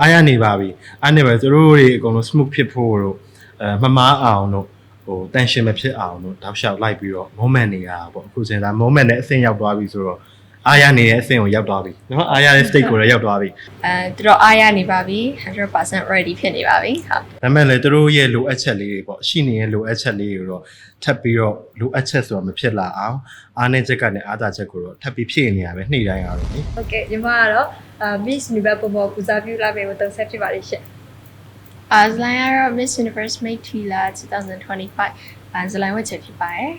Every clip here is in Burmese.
အားရနေပါပြီအားနေပါသူတို့တွေအကုန်လုံး smooth ဖြစ်ဖို့တို့အဲမမားအောင်တို့ဟို tension မဖြစ်အောင်တို့တောက်လျှောက်လိုက်ပြီးတော့ moment နေရတာပေါ့အခုစဉ်းစား moment နဲ့အဆင့်ရောက်သွားပြီဆိုတော့ အားရနေတဲ့အဆင့်ကိုရောက်သွားပြီနော်အားရတဲ့ state ကိုလည်းရောက်သွားပြီအဲသူတို့အားရနေပါပြီ100% ready ဖြစ်နေပါပြီဟုတ်ဒါပေမဲ့လည်းသူတို့ရဲ့လိုအပ်ချက်လေးတွေပေါ့ရှိနေတဲ့လိုအပ်ချက်လေးတွေတော့ထပ်ပြီးတော့လိုအပ်ချက်ဆိုတာမဖြစ်လာအောင်အားနေချက်ကနေအားသာချက်ကိုတော့ထပ်ပြီးဖြည့်နေရပဲနှိမ့်တိုင်းရတော့လေဟုတ်ကဲ့ညီမကတော့အာ Miss Universe ပုံပေါ်ပူဇော်ပြုလာမယ်ကိုတုံးဆက်ဖြစ်ပါလိမ့်ရှင်အာဇလိုင်းကတော့ Miss Universe Make Tila 2025အာဇလိုင်းဝတ်ချက်ဖြစ်ပါတယ်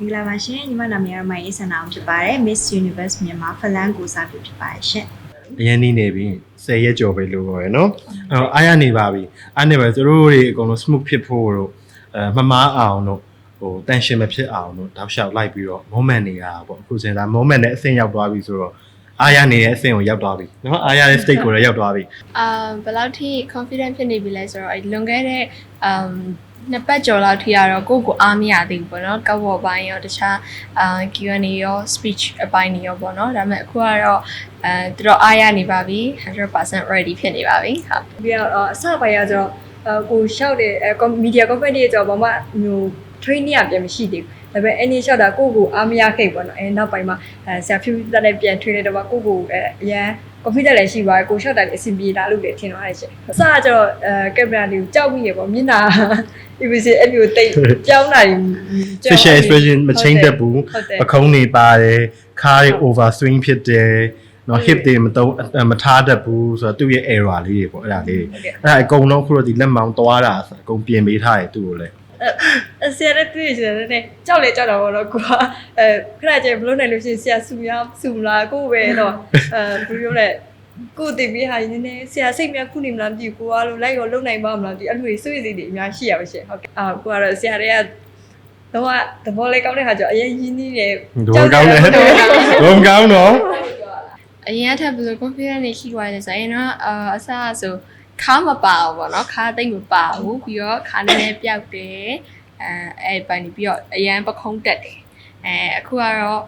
မင်္ဂလာပါရှင်ညီမနာမည်ကတော့မိုင်အေးဆန္ဒအောင်ဖြစ်ပါတယ် Miss Universe မြန်မာဖလန်ကိုစားပြုဖြစ်ပါတယ်ရှင်အရင်နေနေပြီ10ရက်ကျော်ပဲလို့ပြောရယ်နော်အဲ့တော့အားရနေပါပြီအားနေပါသူတို့တွေအကုန်လုံး smooth ဖြစ်ဖို့တို့အဲမမားအောင်တို့ဟို tension မဖြစ်အောင်တို့တောက်လျှောက်လိုက်ပြီးတော့ moment နေရတာပေါ့အခုစဉ်းစား moment နဲ့အဆင့်ရောက်သွားပြီဆိုတော့အားရနေတဲ့အဆင့်ကိုရောက်သွားပြီနော်အားရတဲ့ state ကိုလည်းရောက်သွားပြီအာဘယ်လောက်ထိ confident ဖြစ်နေပြီလဲဆိုတော့အဲ့လွန်ခဲ့တဲ့အမ် နှစ်ပတ်ကျော်လောက်ထိကတော့ကိုယ့်ကိုအားမရသေးဘူးပေါ့နော်ကောက်ပေါ်ပိုင်းရောတခြားအာ Q&A ရော speech အပိုင်းတွေရောပေါ့နော်ဒါပေမဲ့အခုကတော့အဲသူတို့အားရနေပါပြီ100% ready ဖြစ်နေပါပြီဟုတ်ပြီးတော့အစပိုင်းကကျတော့အာကိုရှောက်တဲ့အဲ media company တွေကျတော့ဘာမှမျိုး training ကပြန်မရှိသေးဘူးဒါပေမဲ့အဲ့ဒီလျှောက်တာကိုယ့်ကိုအားမရခဲ့ပေါ့နော်အဲနောက်ပိုင်းမှာအဲဆရာဖြူတက်နဲ့ပြန် train တော့ကိုယ့်ကိုအဲအရန် confident လည်းရှိပါတယ်ကိုရှော့တာလည်းအဆင်ပြေတာလို့လည်းထင်သွားတယ်ရှင်အစကကျတော့အဲကင်မရာလေးကိုကြောက်မိရပေါ့မျက်နှာ EBC အဲ့လိုတိတ်ကြောင်းတာတွေကြောက် facial expression မချိန်တတ်ဘူးဟုတ်တယ်ပခုံးတွေပါတယ်ခါးတွေ over swing ဖြစ်တယ်နော် hip တွေမတုံးအမထားတတ်ဘူးဆိုတော့သူ့ရဲ့ error လေးတွေပေါ့အဲ့ဒါလေးတွေဟုတ်ကဲ့အဲ့ဒါအကုန်လုံးခုတော့ဒီလက်မောင်းသွားတာဆိုအကုန်ပြင်ပေးထားတယ်သူ့ကိုလည်းအ ဆရာနဲ့တွေ့ရတယ်နဲ့ကြောက်လေကြောက်တာပေါ့နော်ကိုကအဲခဏကျဘလို့နိုင်လို့ရှိရင်ဆရာစူရစူမလားကိုပဲတော့အဲဘယ်လိုလဲကိုတင်ပြီးဟာနည်းနည်းဆရာစိတ်များခုနေမလားမသိဘူးကိုကလို့လိုက်ရောလုံနိုင်ပါမလားဒီအဲ့လိုတွေစွေ့စီတွေအများရှိရပါရှင်ဟုတ်ကဲ့အာကိုကတော့ဆရာတွေကတော့သဘောလေးကောင်းတဲ့ခါကျတော့အရင်ရင်းနှီးတယ်ဒုံကောင်းတယ်ဒုံကောင်းတော့အရင်ကထပ်ဘယ်လို confident နေရှိသွားလဲဆိုရင်တော့အာအစအဆို ခါမပါဘူးပေါ့နော်ခါတိတ်မပါဘူးပြီးတော့ခါနည်းနည်းပြောက်တယ်အဲအဲ့ပိုင်းပြီးတော့အရန်ပခုံးတက်တယ်အဲအခုကတော့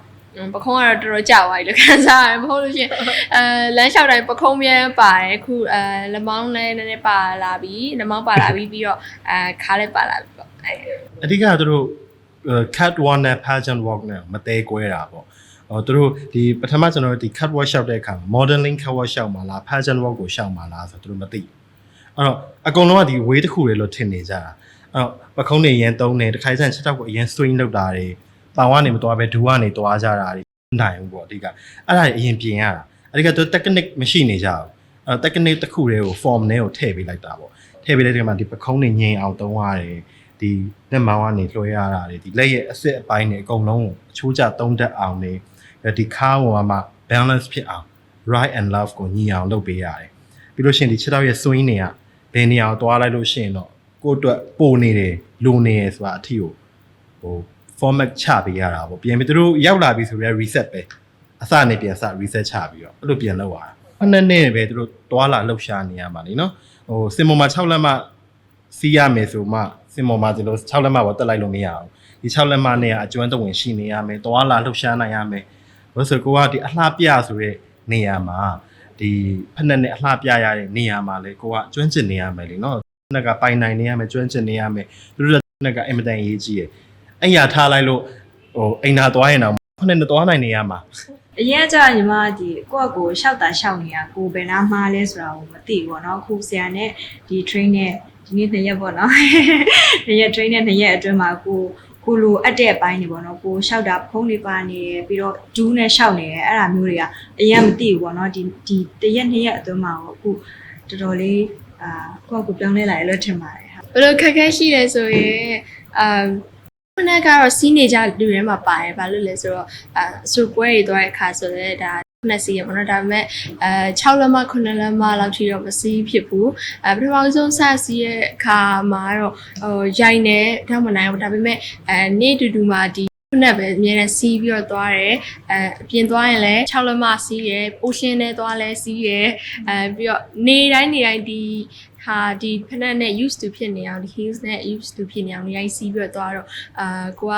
ပခုံးကတော့တော်တော်ကြာသွားပြီလို့ခံစားရတယ်မဟုတ်လို့ရှိရင်အဲလမ်းလျှောက်တိုင်းပခုံးမြဲပါတယ်အခုအဲလက်မောင်းလည်းနည်းနည်းပါလာပြီလက်မောင်းပါလာပြီပြီးတော့အဲခါလည်းပါလာပြီပေါ့အဲအဓိကသူတို့ cat one နဲ့ pageant walk နဲ့မသေးကွဲတာပေါ့ဟိုသူတို့ဒီပထမကျွန်တော်တို့ဒီ cat walk ရှောက်တဲ့အခါ modeling cat walk ရှောက်မှာလား pageant walk ကိုရှောက်မှာလားဆိုတော့သူတို့မသိဘူး အဲ့တော့အကုန်လုံးကဒီ way တစ်ခုလေလို့ထင်နေကြတာအဲ့တော့ပခုံးနေရန်သုံးနေတစ်ခါကျရင်ချက်တော့ကိုအရင် swing လုပ်တာတွေပေါင်ကနေမသွားပဲဒူကနေသွားကြတာတွေနိုင်ဘူးပေါ့အဓိကအဲ့ဒါတွေအရင်ပြင်ရတာအဓိကသူ technique မရှိနေကြဘူးအဲ့တော့ technique တစ်ခုတည်းကို form နဲ့ကိုထည့်ပေးလိုက်တာပေါ့ထည့်ပေးလိုက်တဲ့အခါမှာဒီပခုံးနေငြိမ်အောင်သုံးရတယ်ဒီလက်မောင်းကနေလွှဲရတာတွေဒီလက်ရဲ့အစစ်အပိုင်းတွေအကုန်လုံးကိုအချိုးကျသုံးတတ်အောင်နေဒီခါးပေါ်မှာ balance ဖြစ်အောင် right and left ကိုညီအောင်လုပ်ပေးရတယ်ပြီးလို့ရှိရင်ဒီခြေထောက်ရဲ့ swing တွေက ဘယ်နေရာကိုသွားလိုက်လို့ရှိရင်တော့ကိုယ့်အတွက်ပိုနေတယ်လိုနေရဆိုတာအထီကိုဟို format ချပေးရတာပေါ့ပြန်ပြီးသူတို့ရောက်လာပြီဆိုတော့ reset ပဲအစနဲ့ပြန်စ reset ချပြီးတော့အဲ့လိုပြန်လုပ်ရတာခုနှစ်နှစ်ပဲသူတို့တွာလာလှုပ်ရှားနေရမှာလीနော်ဟိုစင်ပေါ်မှာ6လက်မှစီးရမယ်ဆိုမှစင်မော်မှာဒီလို6လက်မပေါ်တက်လိုက်လို့မရအောင်ဒီ6လက်မနဲ့ကအကျွမ်းတဝင်ရှိနေရမယ်တွာလာလှုပ်ရှားနိုင်ရမယ်ဘယ်ဆိုကိုကဒီအလှပြဆိုတဲ့နေရာမှာ ဒီဖက်နဲ့နဲ့အလှပြရတဲ့နေရာမှာလေကိုကကျွမ်းကျင်နေရမယ်လीနော်ဖက်နဲ့ကပိုင်နိုင်နေရမယ်ကျွမ်းကျင်နေရမယ်လူတို့ဖက်နဲ့ကအင်မတန်ရေးကြီးရယ်အဲ့ရထားလိုက်လို့ဟိုအိမ်သာသွားရင်တော့ဖက်နဲ့သွားနိုင်နေရမှာအရင်ကကြာညီမဒီကိုယ့်အကိုရှောက်တာရှောက်နေတာကိုဘယ်နာမှားလဲဆိုတာကိုမသိဘူးပေါ့နော်အခုဆရာနဲ့ဒီ train နဲ့ဒီနေ့နှစ်ရက်ပေါ့နော်နှစ်ရက် train နဲ့နှစ်ရက်အတွင်းမှာကို ကိုလိုအပ်တဲ့အပိုင်းတွေပေါ့နော်ကိုရှောက်တာဖုံးတွေပါနေတယ်ပြီးတော့ဒူးနဲ့ရှောက်နေတယ်အဲ့ဒါမျိုးတွေကအရင်မသိဘူးပေါ့နော်ဒီဒီတစ်ရက်နှစ်ရက်အတွင်းမှာကိုအခုတော်တော်လေးအာကိုယ့်အကိုပြောင်းလဲလာတယ်လို့ထင်ပါတယ်ဟုတ်ဘယ်လိုခက်ခဲရှိလဲဆိုရင်အမ်ခုနကတော့စီးနေကြလူတွေမှာပါတယ်ဘာလို့လဲဆိုတော့အဆူပွဲတွေသွားတဲ့အခါဆိုတော့ဒါ ခုနစီရပါတော့ဒါပေမဲ့အဲ6လက်မ9လက်မလောက်ထိတော့မစီးဖြစ်ဘူးအဲပထမဆုံးစစီးရဲ့အခါမှာတော့ဟိုရိုင်နေတော့မနိုင်ဘူးဒါပေမဲ့အဲနေ့တူတူမှာဒီခုနပဲအများနဲ့စီးပြီးတော့သွားတယ်အဲအပြင်သွားရင်လည်း6လက်မစီးရယ် ocean နဲ့သွားလဲစီးရယ်အဲပြီးတော့နေတိုင်းနေတိုင်းဒီဟာဒီဖက်နဲ့ used to ဖြစ်နေအောင်ဒီ heels နဲ့ used to ဖြစ်နေအောင်ရိုက်စီးပြီးတော့သွားတော့အာကိုက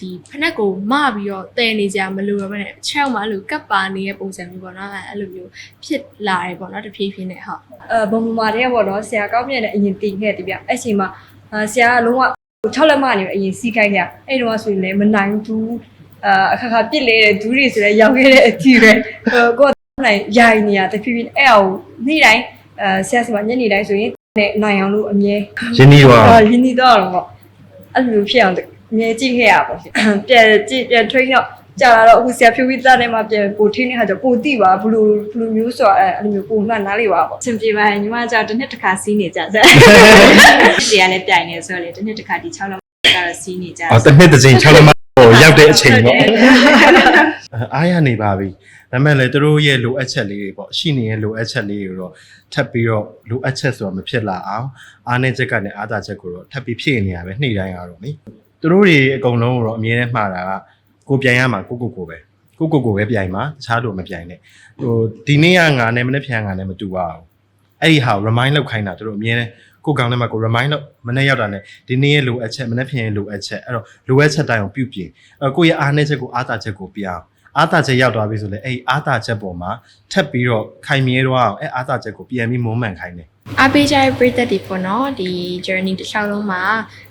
ဒီဖက်နှက်ကိုမပြီးတော့တဲနေကြမလို့တော့မနဲ့ချောက်မှအဲ့လိုကပ်ပါနေတဲ့ပုံစံမျိုးပေါ့နော်အဲ့လိုမျိုးဖြစ်လာတယ်ပေါ့နော်တဖြည်းဖြည်းနဲ့ဟုတ်အဲဘုံဘုံမာတဲ့ပေါ့နော်ဆရာကောင်းမြတ်နဲ့အရင်တင်ခဲ့တယ်ဗျအဲ့ချိန်မှာအာဆရာကလုံးဝ6လက်မနေအရင်စီးခိုင်းခဲ့အဲ့တော့ဆိုရင်လည်းမနိုင်ဘူးအာအခါခါပြစ်လေတဲ့ဒူးတွေဆိုလည်းရောက်ခဲ့တဲ့အထီပဲဟိုကိုယ်နိုင်ရိုင်နေရတဖြည်းဖြည်းအဲ့အောင်နေ့တိုင်းအဲဆရာစီမညနေတိုင်းဆိုရင်နဲ့နိုင်အောင်လို့အမြဲရင်းနှီးတော့အာရင်းနှီးတော့တော့ပေါ့အဲ့လိုမျိုးဖြစ်အောင် အမြဲကြည့်ခဲ့ရပါရှင်ပြန်ကြည့်ပြန် train တော့ကြာလာတော့အခုဆရာဖြူပြီးသားထဲမှာပြန်ပို့ထင်းတဲ့ခါကျပို့တိပါဘလူဘလူမျိုးဆိုအဲ့လိုမျိုးပုံမှန်နားလေးပါပေါ့အဆင်ပြေပါတယ်ညီမကြောင့်တစ်နှစ်တစ်ခါစီးနေကြစက်ဒီကလည်းပြိုင်နေဆိုတော့လေတစ်နှစ်တစ်ခါဒီ6လောက်ကတော့စီးနေကြအော်တစ်နှစ်တစ်ချိန်6လက်မကိုရောက်တဲ့အချိန်ပေါ့အားရနေပါပြီဒါပေမဲ့လည်းတို့ရဲ့လိုအပ်ချက်လေးတွေပေါ့ရှိနေတဲ့လိုအပ်ချက်လေးတွေတော့ထပ်ပြီးတော့လိုအပ်ချက်ဆိုတာမဖြစ်လာအောင်အားနေချက်ကနေအားသာချက်ကိုတော့ထပ်ပြီးဖြည့်နေရပဲနှိမ့်တိုင်းရတော့ လေတို့တွေအကုန်လုံးကိုတော့အမြဲတမ်းမှားတာကကိုပြန်ရမှာကိုကိုကိုပဲကိုကိုကိုပဲပြိုင်မှာတခြားလို့မပြိုင်နဲ့ဟိုဒီနေ့ကငါနဲ့မနေ့ဖြန်ငါနဲ့မတူပါဘူးအဲ့ဒီဟာကို remind လုပ်ခိုင်းတာသူတို့အမြဲတမ်းကိုယ်ကောင်းထဲမှာကို remind လုပ်မနေ့ရောက်တာ ਨੇ ဒီနေ့ရဲ့လိုအပ်ချက်မနေ့ဖြန်ရဲ့လိုအပ်ချက်အဲ့တော့လိုအပ်ချက်တိုင်းကိုပြုပြင်အဲ့တော့ကိုယ့်ရဲ့အားနည်းချက်ကိုအားသာချက်ကိုပြအောင်အားသာချက်ရောက်သွားပြီဆိုလေအဲ့ဒီအားသာချက်ပေါ်မှာထပ်ပြီးတော့ခိုင်မြဲတော့အောင်အဲ့အားသာချက်ကိုပြန်ပြီးမုံမှန်ခိုင်းတယ် အားပေးကြတဲ့ပရိသတ်တွေပေါ့နော်ဒီ journey တစ်လျှောက်လုံးမှာ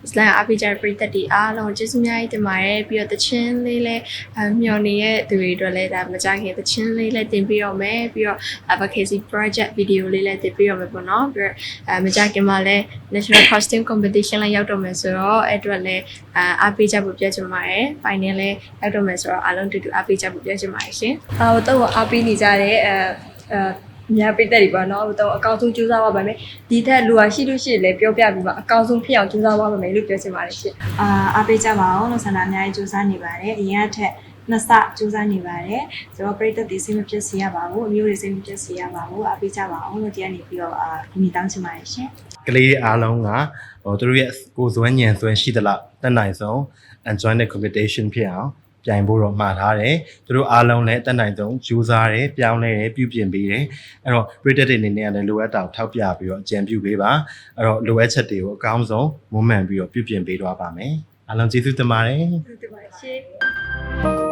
Islam အားပေးကြတဲ့ပရိသတ်တွေအားလုံးကျေးဇူးအများကြီးတင်ပါတယ်ပြီးတော့တခြင်းလေးလည်းအမျှော်နေတဲ့သူတွေအတွက်လည်းဒါမကြခင်တခြင်းလေးလည်းတင်ပေးရမယ်ပြီးတော့ advocacy project video လေးလည်းတင်ပေးရမယ်ပေါ့နော်ပြီးတော့အဲမကြခင်မှာလည်း national costume competition လည်းရောက်တော့မယ်ဆိုတော့အဲ့အတွက်လည်းအာအားပေးကြဖို့ပြောချင်ပါတယ် final လည်းရောက်တော့မယ်ဆိုတော့အားလုံးတူတူအားပေးကြဖို့ပြောချင်ပါတယ်ရှင်အာတော့အားပေးနေကြတဲ့အဲ အဲညာပိတ်သက်တွေပေါ့နော်တော့အကောင်းဆုံးကြိုးစားပါပါမယ်ဒီထက်လူဟာရှိလို့ရှိရင်လည်းပြောပြပြီးပါအကောင်းဆုံးဖြစ်အောင်ကြိုးစားပါပါမယ်လို့ပြောချင်ပါတယ်ရှင်အာအားပေးကြပါအောင်လို့ဆန္ဒအများကြီးစူးစမ်းနေပါတယ်အရင်ကထက်နှစ်ဆစူးစမ်းနေပါတယ်ဆိုတော့ပရိသတ်တွေစိတ်မပြတ်စေရပါဘူးအမျိုးတွေစိတ်မပြတ်စေရပါဘူးအားပေးကြပါအောင်လို့တရားနေပြီးတော့အာဒီနေ့တောင်းချင်ပါတယ်ရှင်ကလေးတွေအားလုံးကဟိုသူတို့ရဲ့ကိုယ်စွမ်းညံစွမ်းရှိသလားတက်နိုင်ဆုံး enjoy the competition ဖြစ်အောင် ပြိုင်ဖို့တော့မှာထားတယ်သူတို့အားလုံးလည်းတက်နိုင်ဆုံးကြိုးစားတယ်ပြောင်းလဲတယ်ပြုပြင်ပေးတယ်အဲ့တော့ predicted တွေအနေနဲ့ကလည်းလိုအပ်တာကိုထောက်ပြပြီးတော့အကြံပြုပေးပါအဲ့တော့လိုအပ်ချက်တွေကိုအကောင်းဆုံးမွမ်းမံပြီးတော့ပြုပြင်ပေးသွားပါမယ်အားလုံးကျေးဇူးတင်ပါတယ်ဟုတ်တယ်ပါရှင်